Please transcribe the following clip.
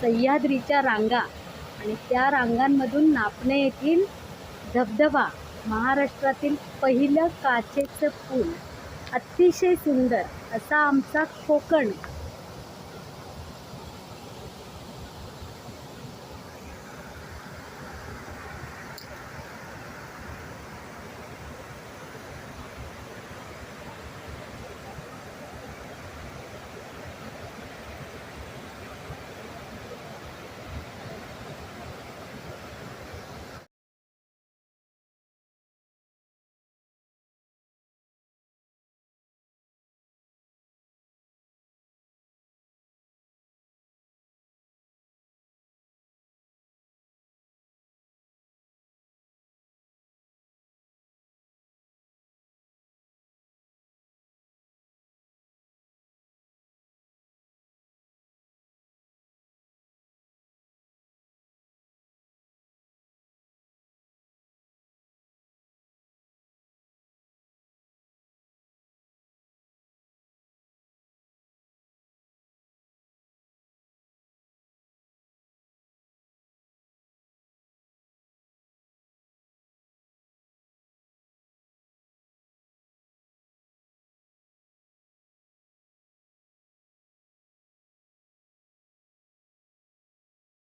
सह्याद्रीच्या रांगा आणि त्या रांगांमधून नापणे येथील धबधबा महाराष्ट्रातील पहिलं काचेचं पूल. अतिशय सुंदर असा आमचा कोकण